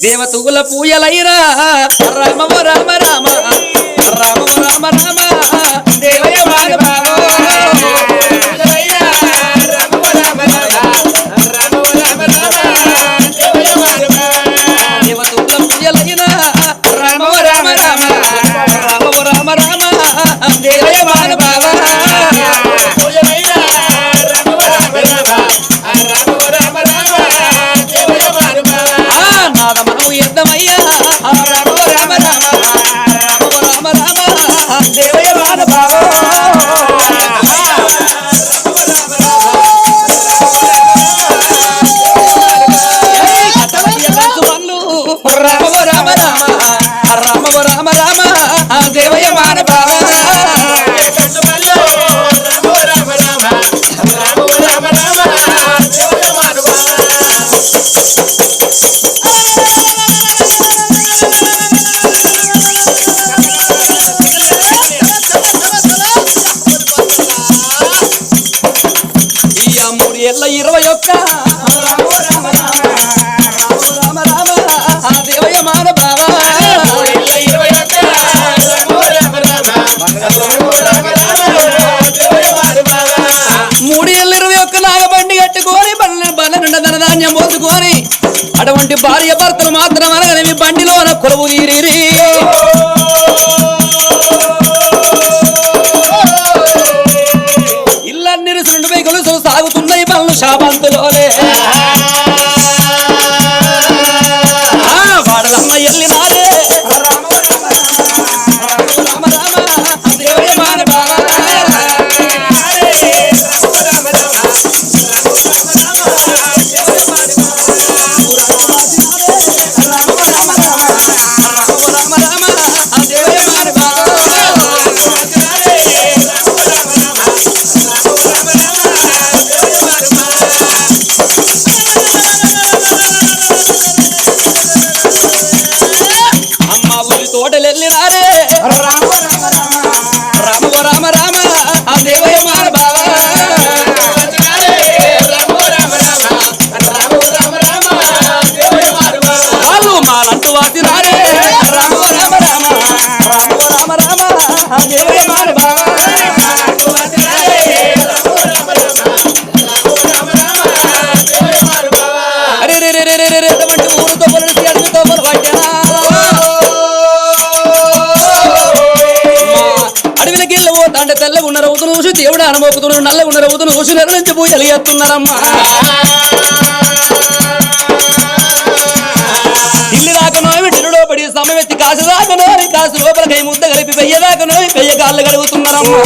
దేవతూల పూయలైరా. రామ రామ. రామ రామ రామ రామ. ధనధాన్యం పోసుకొని అటువంటి భార్య భర్తలు మాత్రం అనగానే మీ బండిలో కొలువు తీరి చూసి దేవుడు అనమోకుతున్నాడు నల్ల ఉన్న రవ్వుతును చూసి నెల పూజలు చేస్తున్నారమ్మా ఇల్లు దాకనోవి ఢిల్లులో పడి సమమెత్తి కాసు దాకనోవి కాసు లోపల కై ముద్ద కలిపి పెయ్య దాకనోవి పెయ్య కాళ్ళు కడుగుతున్నారమ్మా.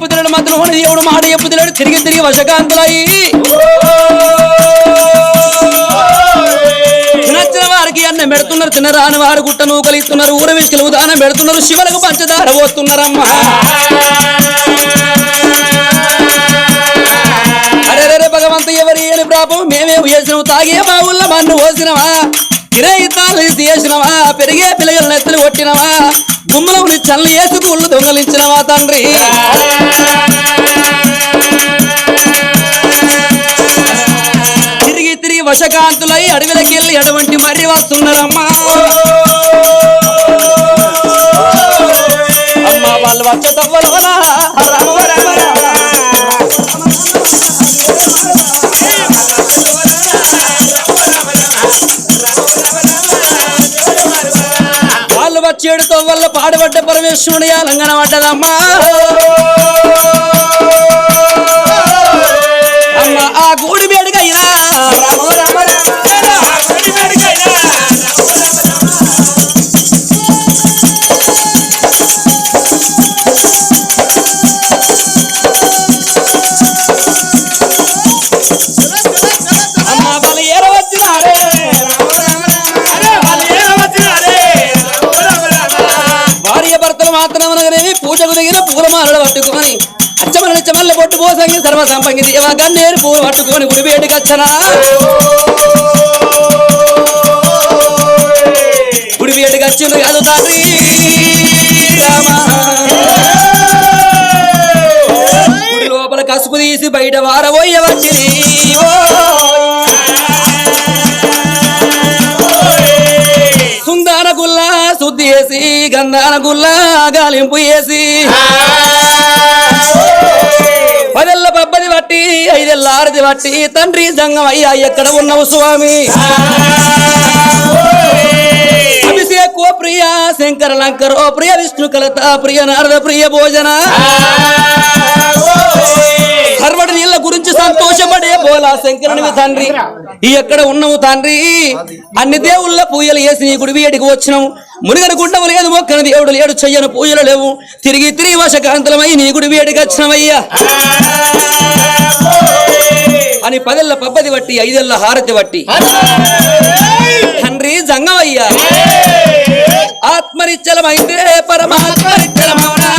దేవుడు కల ఎప్పుదిలాడు దేవుడు మాట ఎప్పుదిలాడు తిరిగి తిరిగి వశకాంతులయ్యి. నచ్చిన వారికి అన్నం పెడుతున్నారు తినరాని వారు గుట్ట నూకలు ఇస్తున్నారు ఊర విసుకలు ఉదాహరణ పెడుతున్నారు శివలకు పంచదార పోస్తున్నారమ్మా. అరే రే భగవంతు ఎవరి ఏలి ప్రాపం? మేమే వేసినావు తాగే మా ఊళ్ళో మన్ను పోసినవా కిరాయితాలు చేసినవా పెరిగే పిల్లలు నెత్తలు కొట్టినవా గుమ్మలో చల్లు వేసి గుళ్ళు దొంగలించినవా తండ్రి. తిరిగి తిరిగి వశకాంతులై అడవిలకి వెళ్ళి ఎటువంటి మర్రి వస్తున్నారమ్మా. అమ్మా వాళ్ళు వచ్చే తవ్వలోనా? పాడుబడ్డ వల్ల పాడుపడ్డ పడ్డదమ్మా. పూజకు దిగిన పూలమాలలు పట్టుకొని పట్టు పోసంగి సర్వ సంపంగి దేవ గన్నేరు పూలు పట్టుకొని గుడి వేడికి వచ్చనా గుడి వేడికి వచ్చింది కాదు తండ్రి లోపల కసుపు తీసి బయట వారబోయే వచ్చి ఓ గంధాన గుల్లా గాలింపు చేసి పదెల్ల పబ్బది బట్టి ఐదెల్ల ఆరది బట్టి తండ్రి సంగం అయ్యా ఎక్కడ ఉన్నావు స్వామి? అభిషేక్ ప్రియ శంకర లంకర్ ప్రియ విష్ణు కలత ప్రియ నారద ప్రియ భోజన. సర్వడి నీళ్ళ సంతోషపడే బోలా శంకరునివి తండ్రి. ఈ ఎక్కడ ఉన్నావు తండ్రి? అన్ని దేవుళ్ళ పూజలు వేసి నీ గుడి వేడికి వచ్చినావు. మునిగని గుండము లేదు మొక్కని దేవుడు లేడు చెయ్యను పూజలు లేవు. తిరిగి తిరిగి వశకాంతలమై నీ గుడి వేడికి వచ్చినవయ్యా. అని పదెల్ల పబ్బది బట్టి ఐదెల్ల హారతి బట్టి తండ్రి జంగమయ్యా. ఆత్మరిచ్చలమైతే పరమాత్మరిచ్చలమౌనా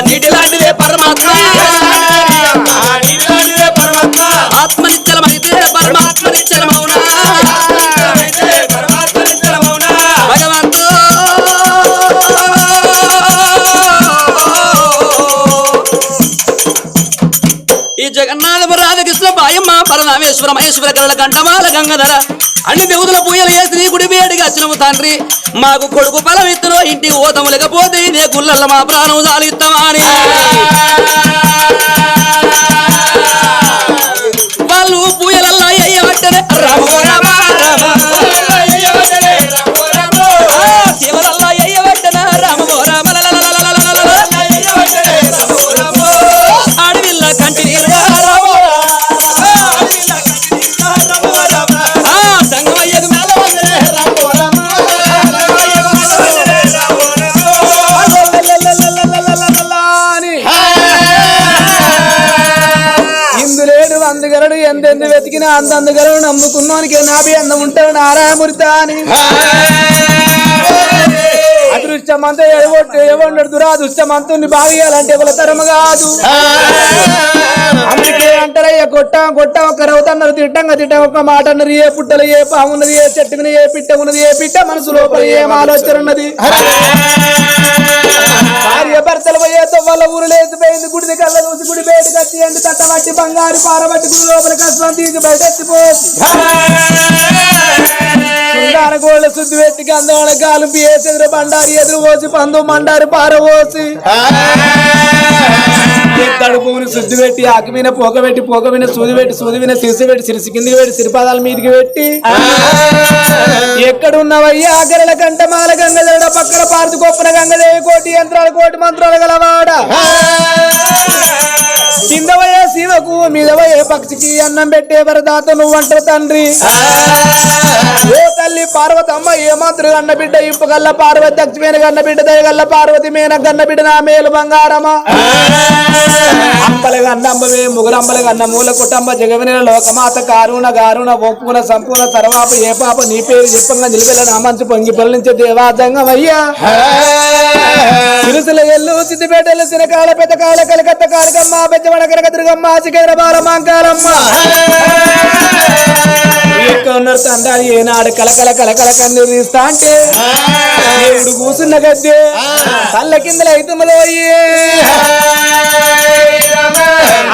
నీటి లాంటిదే పరమాత్మ. ఆత్మనిచ్చలమైతే పరమాత్మనిచ్చలమౌనా భగవంతో. ఈ జగన్నాథ రాధకృష్ణ బాయమ్మ పరమేశ్వర మహేశ్వర కరళ కంఠమాల గంగధర. అన్ని దేవుదుల పూయలు చేసి నీ గుడి వేడిగా వచ్చినము తండ్రి. మాకు కొడుకు బలం ఇత్తులో ఇంటికి ఓతము లేకపోతే ఇదే గుళ్ళల్లో మా ప్రాణం జాలిస్తామని అని. వెతికినా నమ్ముకున్నానికి నాభి అందం ఉంటాడు నారాయణమూర్తి అని. అదృష్టమంతా ఎడగొట్టు ఏమంటాడు దురాదృష్టమంతుని బాగేయాలంటే ఎవరి తరము కాదు. అందుకే అంటారయ్య కొట్ట కొట్టాం ఒక రవుతన్నారు తిట్టంగా తిట్ట ఒక మాట అన్నది ఏ పుట్టలు ఏ పామున్నది ఏ చెట్టుకుని ఏ పిట్ట ఉన్నది ఏ పిట్ట మనసు లోపల ఏం ఆలోచన ఉన్నది. భార్య భర్తలు పోయేతో వాళ్ళ ఊరు లేచిపోయింది గుడిది కళ్ళ చూసి గుడి బయట కట్టి అండి తట్టబట్టి బంగారు పారబట్టి గుడి లోపల కష్టం తీసి బయట ఎత్తిపోసి సుందాన గోళ్ళ శుద్ధి పెట్టి గంధవాళ్ళ గాలింపు బియ్యేసి ఎదురు బండారి ఎదురు పోసి పందు మండారి పారవోసి పువ్వుని శుద్ధి పెట్టి ఆకు మీద పొగ పెట్టి పొగ మీద సూది పెట్టి సూది మీద సిరిసి పెట్టి సిరిసి కిందికి పెట్టి సిరిపాదాల మీదకి పెట్టి. ఎక్కడున్నవయ్యా? ఆకరణ కంట మాల గంగదేవుడ పక్కన పార్తి గొప్పన గంగదేవి కోటి యంత్రాలు కోటి మంత్రాలు గలవాడ కిందవయ్యా శివ భూములకు మీద పోయే పక్షికి అన్నం పెట్టే వరదాత నువ్వు అంటావు తండ్రి తల్లి పార్వతి అమ్మ మంత్రి గన్న బిడ్డ ఇప్పు గల్ల పార్వతి దక్షిణ గన్న బిడ్డ దయగల్ల పార్వతి మేన గన్న బిడ్డ నా మేలు బంగారమా? అంబల గన్నమ్మవే ముగురంబల గన్న మూల కుటుంబ జగవిన లోకమాత కారుణ గారుణ ఒప్పున సంపూర్ణ సర్వాప ఏ పాప నీ పేరు చెప్పంగా నిలిపెల నా మంచు పొంగి పొరలించే పొలించే దేవాదంగమయ్యా తిరుసల ఎల్లు సిద్దిపేటలు సిరకాల పెద్ద కాల కలకత్త కారకమ్మ పెద్దవడ కనకదుర్గమ్మ సికేర బాల మాంకాలమ్మ. ఉన్నారు తండ్రి ఏనాడు కలకల కలకల కన్నీరు తీస్తా అంటే దేవుడు కూసున్న గద్దె కళ్ళ కిందల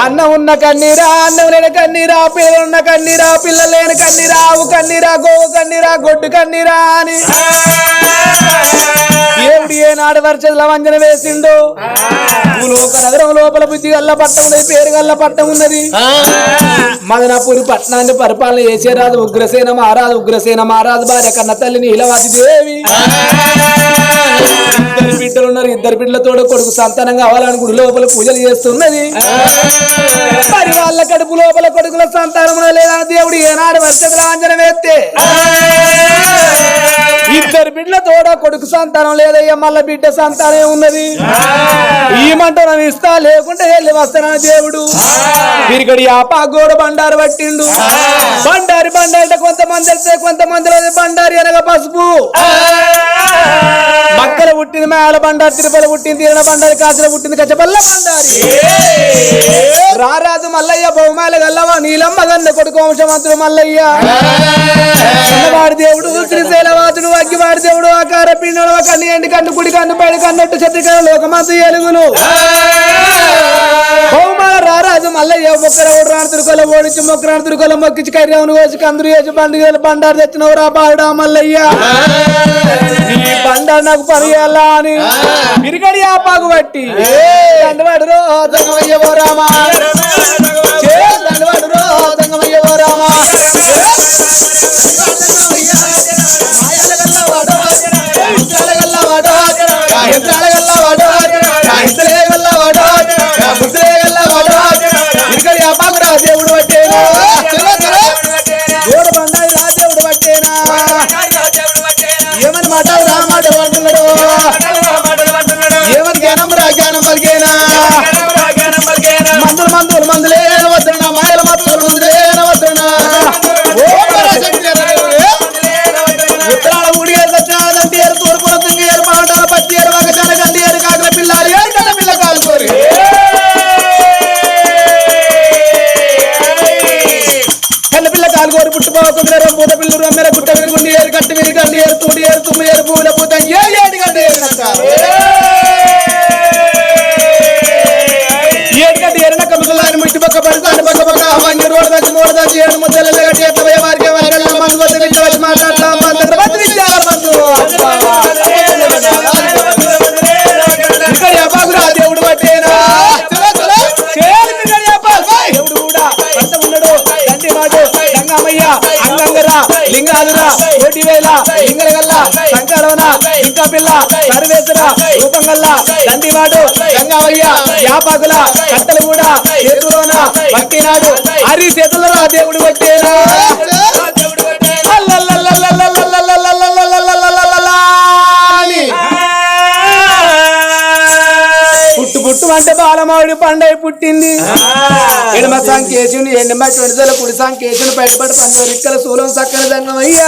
అన్నం ఉన్న కన్నీరా అన్నం లేని కన్నీరా ఉన్న కన్నీరా పిల్లలు లేని కన్నీరా ఆవు కన్నీరా గోవు కన్నీరా గొడ్డు కన్నీరా అని. దేవుడు ఏనాడు వర్షల వంజన వేసిండు. భూలోక నగరం లోపల బుద్ధి గల్ల పట్టం ఉన్నది పేరు గల్ల పట్టం ఉన్నది. మదనపూరి పట్టణాన్ని పరిపాలన చేసేరాదు ఉగ్రసేన మహారాజు ఉగ్రసేన మహారాజు భార్య కన్న తల్లిని ఇలవాది దేవి. ఇద్దరు బిడ్డలు ఉన్నారు ఇద్దరు బిడ్డలతో కొడుకు సంతానం కావాలని గుడి లోపల పూజలు చేస్తున్నది. మరి వాళ్ళ కడుపు లోపల కొడుకుల సంతానం లేదని దేవుడు ఏనాడు వర్షకుల అంజన వేస్తే. ఇద్దరు బిడ్డల తోడ కొడుకు సంతానం లేదయ్యా మళ్ళా బిడ్డ సంతానం ఉన్నది. ఈ మంట నన్ను ఇస్తా లేకుంటే వెళ్ళి వస్తానని దేవుడు? తిరిగడి ఆపా గోడ బండారు పట్టిండు. బండారి బండారి కొంతమంది వెళ్తే కొంతమంది బండారి అనగా పసుపు. మక్కల పుట్టింది మేల బండారి తిరుపతి పుట్టింది తీరణ బండారి కాసిన పుట్టింది కచ్చపల్ల బండారి. రారాజు మల్లయ్య బహుమాల గల్లవా నీలమ్మ గన్న కొడుకు వంశమంతుడు మల్లయ్య. దేవుడు శ్రీశైలవాసుడు అగ్గివాడి దేవుడు ఆకార పిండు కన్ను ఎండి కన్ను కుడి కన్ను పైడి కన్నట్టు శత్రికర లోకమంతు ఎలుగును రారాజు మల్లయ్య మొక్కర ఓడు తిరుకొల ఓడించి మొక్కరాడు తిరుకొల మొక్కించి కర్యావును కోసి కందురు వేసి బండి బండారు తెచ్చినవు రా మల్లయ్య. బండారు నాకు పనియాలా అని ఇరిగడి ఆపాకు బట్టి దండవాడు రో దంగమయ్యవో రామా. చే దండవాడు రో దంగమయ్యవో రామా దేవుడు అంటే గంగమ్మయ్య అంగంగరా లింగాదురా కోటివేల లింగరగల్ల సంకరవన ఇంకా పిల్ల సర్వేశ్వర రూపంగల్ల దండివాడు గంగావయ్య యాపాకుల కట్టలు కూడా చేతులోన భక్తినాడు హరి చేతులలో దేవుడు పట్టేనా అంటే బాలమావిడి పండై పుట్టింది. ఎడమ సంకేశుని ఎండమ చెడుదల కుడి సంకేశుని బయటపడి పండు రిక్కల సూలం సక్కన సంగమయ్యా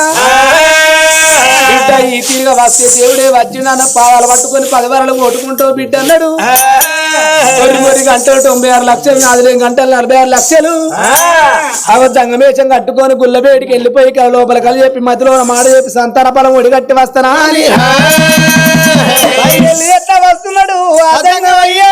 బిడ్డ ఈ తిరిగా వస్తే దేవుడే వచ్చిండన్న పావాలు పట్టుకొని పదవరలు కొట్టుకుంటూ బిడ్డ అన్నాడు. కొన్ని కొన్ని గంటలు తొంభై ఆరు లక్షలు నాలుగు గంటలు నలభై ఆరు లక్షలు. అవ దంగమేషం కట్టుకొని గుల్లబేటికి వెళ్ళిపోయి లోపల కలి చెప్పి మధ్యలో మాట చెప్పి సంతాన బలం ఒడిగట్టి వస్తానా అని. ఎట్లా వస్తున్నాడు ఆ అయ్యా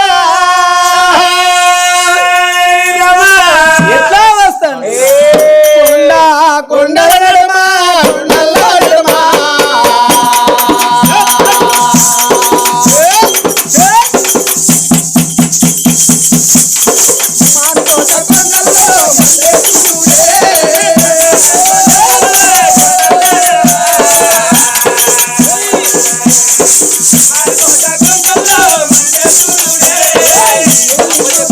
Whatever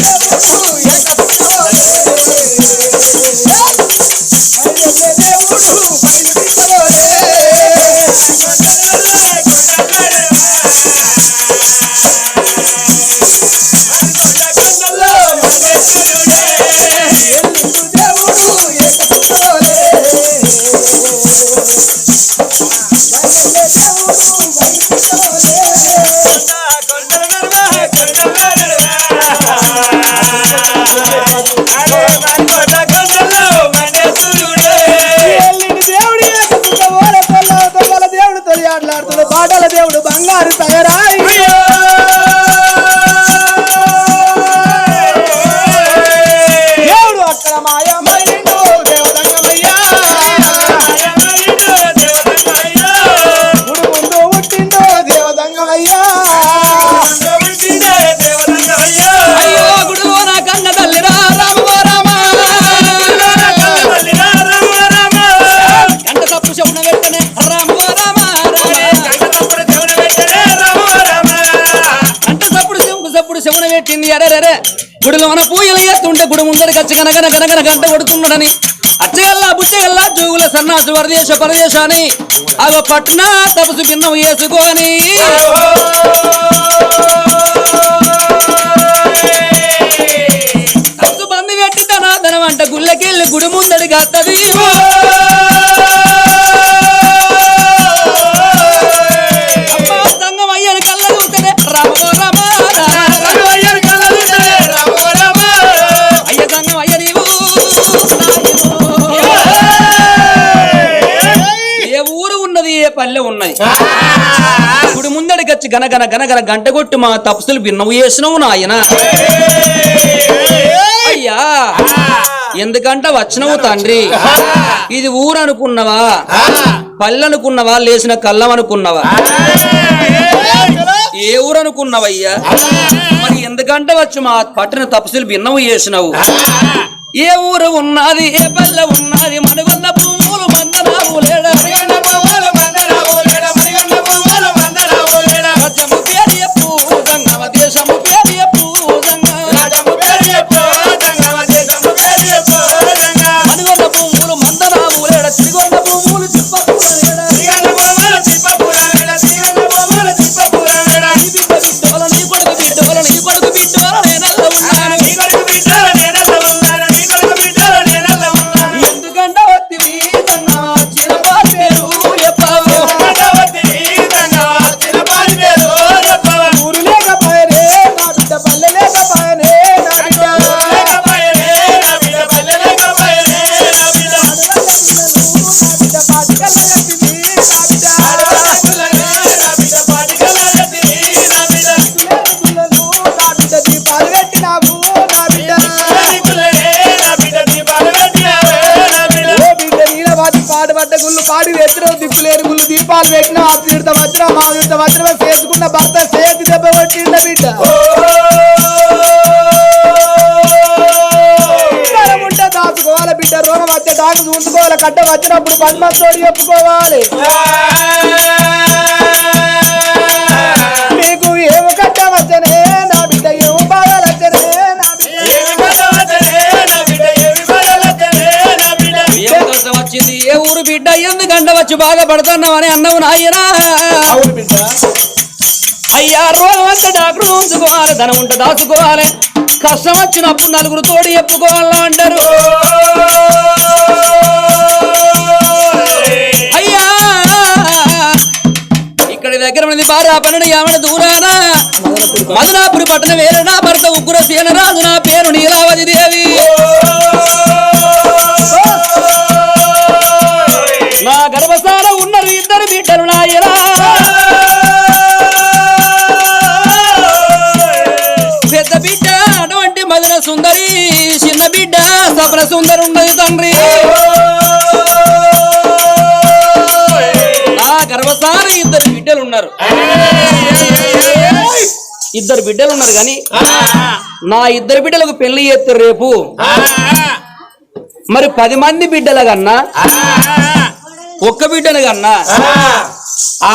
గనగన గనగన గంట కొడుతున్నాడని అచ్చగల్లా బుచ్చగల్లా జూగుల సన్నాసు వరదేశ పరదేశాని. అవ పట్న తపసు భిన్నం వేసుకోని తపసు బంది పెట్టి ధనాధనం అంట గుళ్ళకెళ్ళి గుడి ముందడి గత్తది ఇప్పుడు ముందడికొచ్చి గనగన గనగన గంట కొట్టి మా తపస్సులు భిన్నవు చేసినవు నాయన. అయ్యా ఎందుకంట వచ్చినవు తండ్రి? ఇది ఊరు అనుకున్నవా పల్లె అనుకున్నవా లేచిన కళ్ళం అనుకున్నవా ఏ ఊరు అనుకున్నావయ్యా మరి ఎందుకంటే వచ్చి మా పట్టిన తపస్సులు భిన్నవు చేసినవు? ఏ ఊరు ఉన్నది? ఏ పల్లె ఉన్నది? మనకున్న భూమి రోగం వచ్చే డాకు చూసుకోవాలి కట్ట వచ్చినప్పుడు పద్మతోడు చెప్పుకోవాలి నీకు ఏమి కట్ట వచ్చనే నా బిడ్డ ఏమి బాగా వచ్చనే నా బిడ్డ వచ్చింది? ఏ ఊరు బిడ్డ? ఎందుకంటే వచ్చి బాగా పడుతున్నావని అన్నవు నాయనా? అవును బిడ్డ. అయ్యా రోజు అంతా డాక్టర్ ఉంచుకోవాలి ధనం ఉంటే దాచుకోవాలి. కష్టం వచ్చినప్పుడు నలుగురు తోడు చెప్పుకోవాలని అంటారు. అయ్యా ఇక్కడి దగ్గర ఉన్నది బారా పన్నెండు యావన దూరానా. మదనాపురి పట్టణ వేరే నా భర్త ఉగ్ర సేనరాజు నా ఉన్నారు. ఇద్దరు బిడ్డలు ఉన్నారు కానీ నా ఇద్దరు బిడ్డలకు పెళ్ళి చేస్తారు రేపు. మరి పది మంది బిడ్డల కన్నా ఒక్క బిడ్డను కన్నా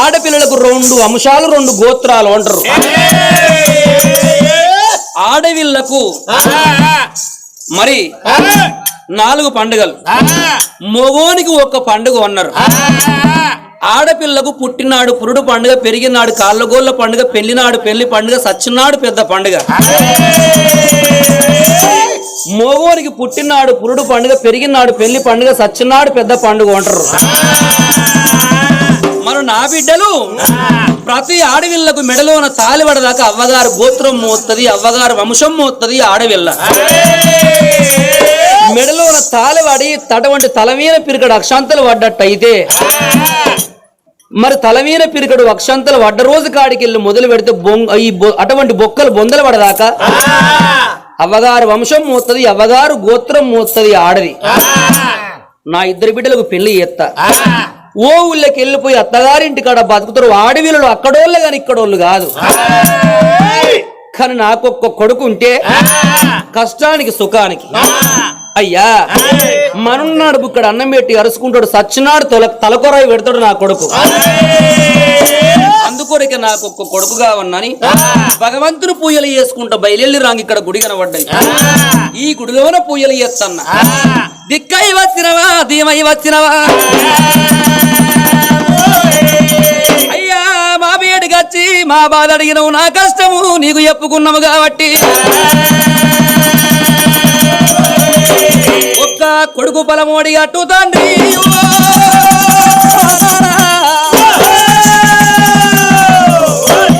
ఆడపిల్లలకు రెండు అంశాలు రెండు గోత్రాలు అంటారు. ఆడవిళ్ళకు మరి నాలుగు పండుగలు. మొగోనికి ఒక్క పండుగ అన్నారు. ఆడపిల్లకు పుట్టినాడు పురుడు పండుగ పెరిగినాడు కాళ్ళగోళ్ళ పండుగ పెళ్ళినాడు పెళ్ళి పండుగ సచ్చినాడు పెద్ద పండుగ. మోగోనికి పుట్టినాడు పురుడు పండుగ పెరిగినాడు పెళ్ళి పండుగ సచ్చినాడు పెద్ద పండుగ అంటారు. మన నా బిడ్డలు ప్రతి ఆడవిళ్ళకు మెడలోన తాలిబడదాకా అవ్వగారు గోత్రం మోస్తుంది అవ్వగారు వంశం మోత్తది ఆడవిల్ల వాడి తటువంటి తల మీద పిరికడు అక్షాంతలు పడ్డట్టయితే మరి తల మీద పిరికడు అక్షాంతలు పడ్డ రోజు కాడికి వెళ్ళి మొదలు పెడితే బొంగ ఈ అటువంటి బొక్కలు బొందలు పడదాకా? అవ్వగారు వంశం మోత్తది అవ్వగారు గోత్రం మోత్తది ఆడది. నా ఇద్దరు బిడ్డలకు పెళ్ళి చేస్తా ఓ ఊళ్ళకి వెళ్ళిపోయి అత్తగారింటి కాడ బతుకుతారు ఆడవిళ్ళు అక్కడోళ్ళు కానీ ఇక్కడోళ్ళు కాదు. కానీ నాకు ఒక్క కొడుకు ఉంటే కష్టానికి సుఖానికి. అయ్యా! మనున్నాడు ఇక్కడ అన్నం పెట్టి అరుచుకుంటాడు. సచ్చినాడు తొల తలకొరాయి పెడతాడు నా కొడుకు. అందుకొరకే నాకు ఒక్క కొడుకు కావన్నాని. భగవంతుని పూజలు చేసుకుంటా బయలుల్లి రాంగి ఇక్కడ గుడి కనబడ్డాయి. ఈ గుడిలోన పూజలు చేస్తన్న దిక్కై వచ్చినవా ధీమై వచ్చినవా? అయ్యా మా వచ్చి మా బాధ అడిగినవు నా కష్టము నీకు చెప్పుకున్నాము కాబట్టి. ఒక్క కొడుకు బలమోడి అట్టు తండ్రి.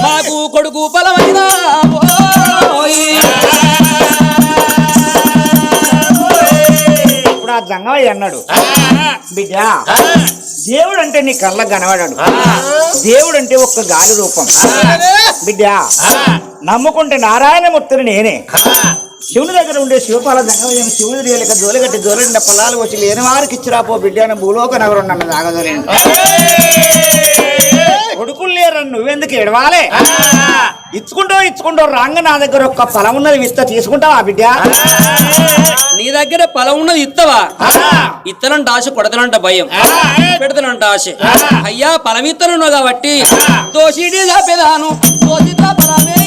నాకు కొడుకు బలమైన ఇప్పుడు ఆ జంగమయ్య అన్నాడు బిడ్డ దేవుడు అంటే నీ కళ్ళకు కనబడాడు. దేవుడు అంటే ఒక్క గాలి రూపం. బిడ్డ నమ్ముకుంటే నారాయణమూర్తిని నేనే. శివుని దగ్గర ఉండే శివపాల జంగమయ్య శివుని రేలిక దోలగట్టి దోలనిండ పొలాలు వచ్చి లేని వారికి ఇచ్చిరాపో బిడ్డ అని భూలోక నగరం నన్ను తాగదోలేను కొడుకులు లేరని నువ్వెందుకు ఎడవాలే ఇచ్చుకుంటూ ఇచ్చుకుంటూ రాంగ నా దగ్గర ఒక్క ఫలం ఉన్నది విత్త తీసుకుంటావా బిడ్డ? నీ దగ్గర పొలం ఉన్నది ఇత్తవా? ఇత్తనంట ఆశ కొడతనంట భయం. పెడతనంట ఆశ. అయ్యా పొలం ఇత్తనున్నావు కాబట్టి దోషిడి దాపెదాను దోషిత ఫలమే